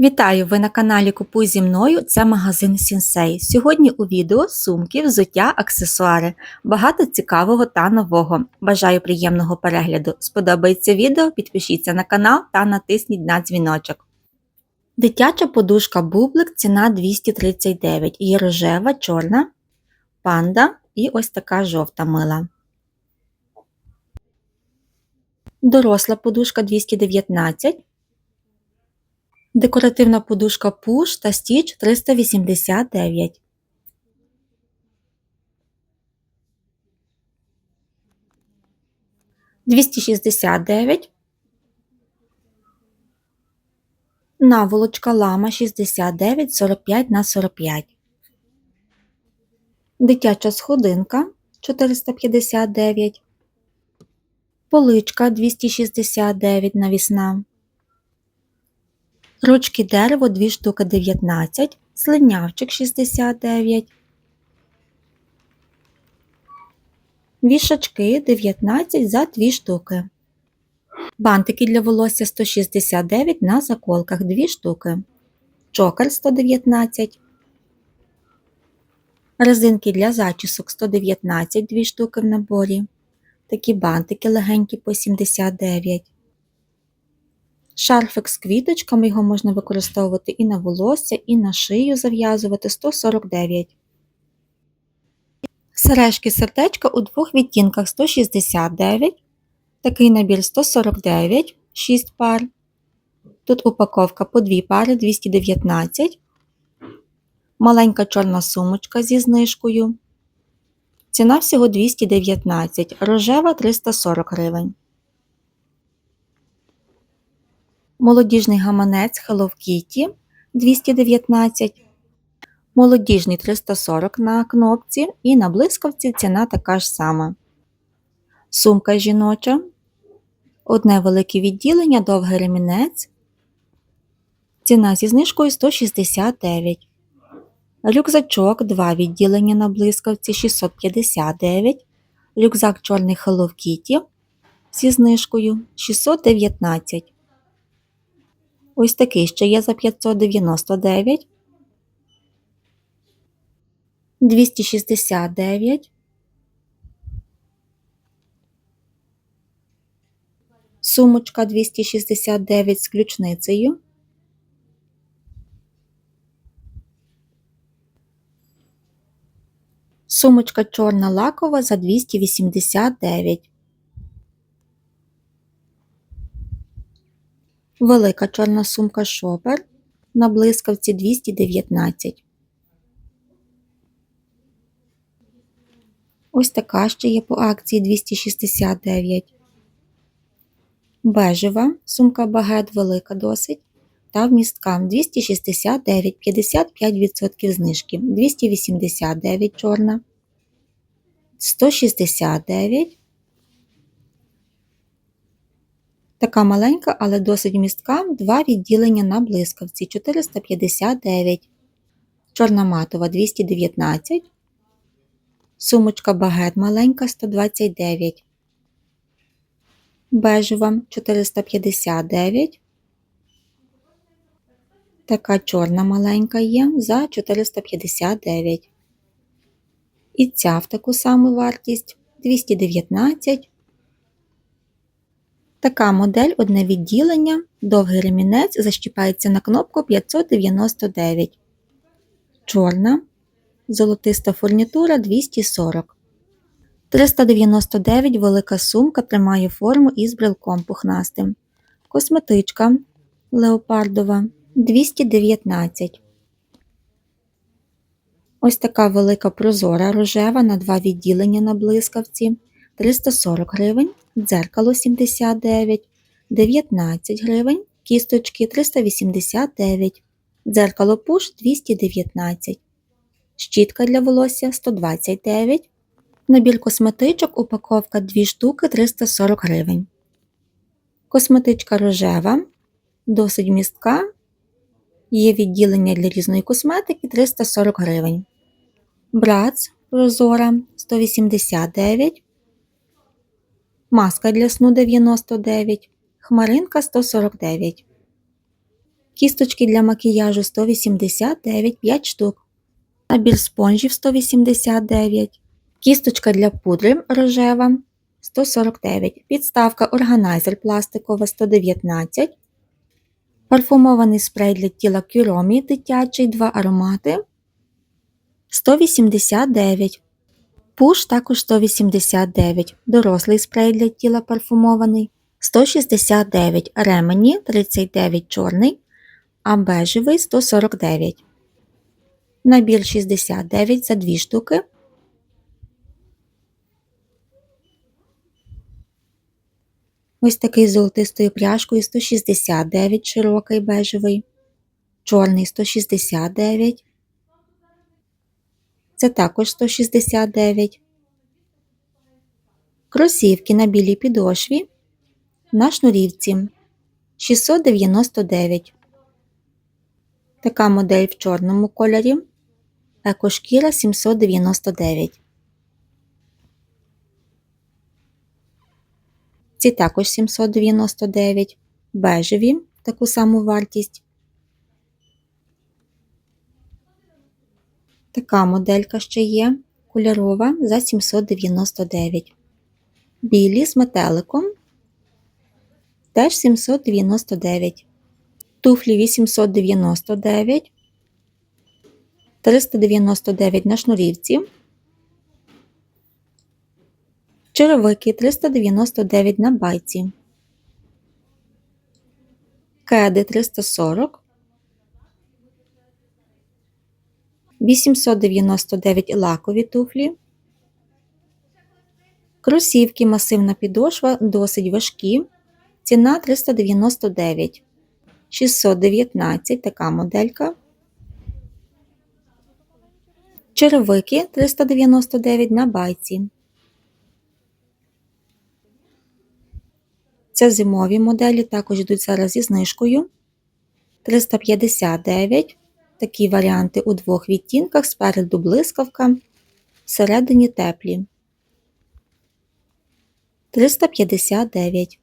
Вітаю! Ви на каналі Купуй зі мною. Це магазин Сінсей. Сьогодні у відео сумки, взуття, аксесуари. Багато цікавого та нового. Бажаю приємного перегляду. Сподобається відео, підпишіться на канал та натисніть на дзвіночок. Дитяча подушка бублик ціна 239. Є рожева, чорна, панда і ось така жовта мила. Доросла подушка 219. Декоративна подушка Push та Stitch 389. Двісті шістдесят дев'ять. Наволочка лама 69 45 на 45. Дитяча сходинка 459. Поличка 269 навісна. Ручки дерево 2 штуки 19, слинявчик 69, вішачки 19 за 2 штуки. Бантики для волосся 169 на заколках 2 штуки. Чокер 119. Резинки для зачісок 119 2 штуки в наборі. Такі бантики легенькі по 79. Шарфик з квіточками, його можна використовувати і на волосся, і на шию зав'язувати 149. Сережки сердечка у двох відтінках 169. Такий набір 149, 6 пар. Тут упаковка по 2 пари 219. Маленька чорна сумочка зі знижкою. Ціна всього 219, рожева 340 гривень. Молодіжний гаманець Hello Kitty 219, молодіжний 340 на кнопці і на блискавці ціна така ж сама. Сумка жіноча, одне велике відділення, довгий ремінець. Ціна зі знижкою 169. Рюкзачок, два відділення на блискавці 659. Рюкзак чорний Hello Kitty зі знижкою 619. Ось такий ще є за 599, 269, сумочка 269 з ключницею. Сумочка чорна лакова за 289. Велика чорна сумка шопер на блискавці 219. Ось така ще є по акції 269. Бежева сумка багет велика досить. Та вмістка 269, 55% знижки, 289 чорна, 169 Така маленька, але досить містка, два відділення на блискавці 459, чорна матова 219, сумочка багет маленька 129, бежева 459. Така чорна маленька є за 459. І ця в таку саму вартість 219. Така модель одне відділення, довгий ремінець защіпається на кнопку 599. Чорна, золотиста фурнітура 240. 399 велика сумка тримає форму із брелком пухнастим. Косметичка леопардова 219. Ось така велика прозора рожева на два відділення на блискавці 340 гривень дзеркало 79, 19 гривень, кісточки 389, дзеркало пуш 219, щітка для волосся 129, набір косметичок, упаковка 2 штуки 340 гривень. Косметичка рожева, досить містка. Є відділення для різної косметики 340 гривень. Брац прозора 189 маска для сну 99, хмаринка 149. Кісточки для макіяжу 189 5 штук. Набір спонжів 189. Кісточка для пудри рожева 149. Підставка органайзер пластикова 119. Парфумований спрей для тіла Кюромі дитячий 2 аромати 189. Пуш також 189. Дорослий спрей для тіла парфумований 169. Ремені 39 чорний, а бежевий 149. Набір 69 за 2 штуки. Ось такий золотистою пряжкою 169 широкий бежевий, чорний 169. Це також 169. Кросівки на білій підошві на шнурівці 699. Така модель в чорному кольорі. Екошкіра 799. Ці також 799. Бежеві таку саму вартість. Така моделька ще є. Кольорова за 799. Білі з метеликом теж 799. Туфлі 899. 399 на шнурівці. Черевики 399 на байці. Кеди 340. 899 лакові туфлі. Кросівки масивна підошва досить важкі. Ціна 399. 619 така моделька. Черевики 399 на байці. Це зимові моделі, також йдуть зараз зі знижкою. 359. Такі варіанти у двох відтінках, спереду блискавка, всередині теплі. 359.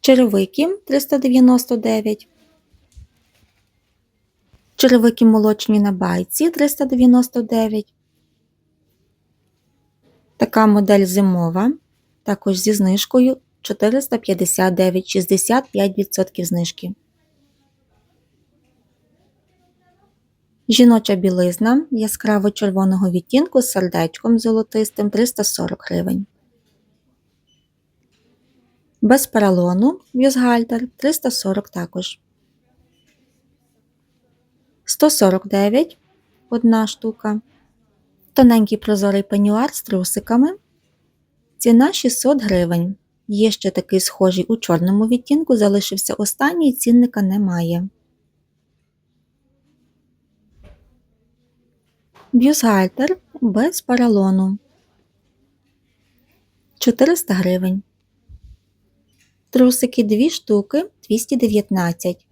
Черевики 399. Черевики молочні на байці 399. Така модель зимова. Також зі знижкою 459 65% знижки. Жіноча білизна яскраво червоного відтінку з сердечком золотистим 340 гривень. Без поролону бюстгальтер 340 також. 149 одна штука. Тоненький прозорий пенюар з трусиками. Ціна 600 гривень. Є ще такий схожий у чорному відтінку, залишився останній, цінника немає. Бюстгальтер без поролону 400 гривень. Трусики 2 штуки 219.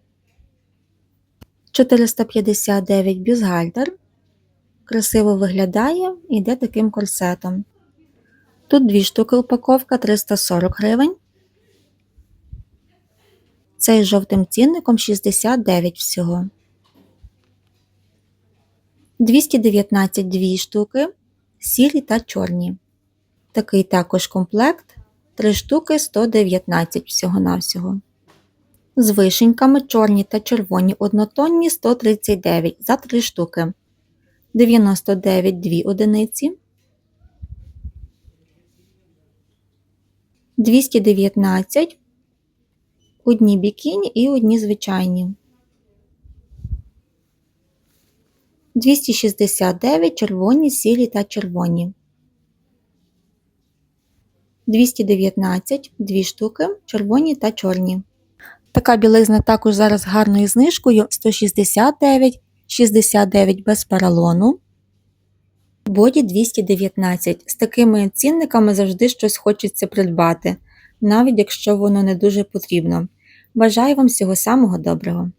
459 бюстгальтер. Красиво виглядає іде таким корсетом. Тут 2 штуки упаковка 340 гривень. Цей жовтим цінником 69 всього. 219 2 штуки, сірі та чорні. Такий також комплект 3 штуки 119 всього-навсього. З вишеньками чорні та червоні однотонні 139 за 3 штуки. 99 2 одиниці. 219 одні бікіні і одні звичайні. 269 червоні, сірі та червоні. 219 2 штуки, червоні та чорні. Така білизна також зараз гарною знижкою 169, 69 без поролону. Боді 219. З такими цінниками завжди щось хочеться придбати, навіть якщо воно не дуже потрібно. Бажаю вам всього самого доброго!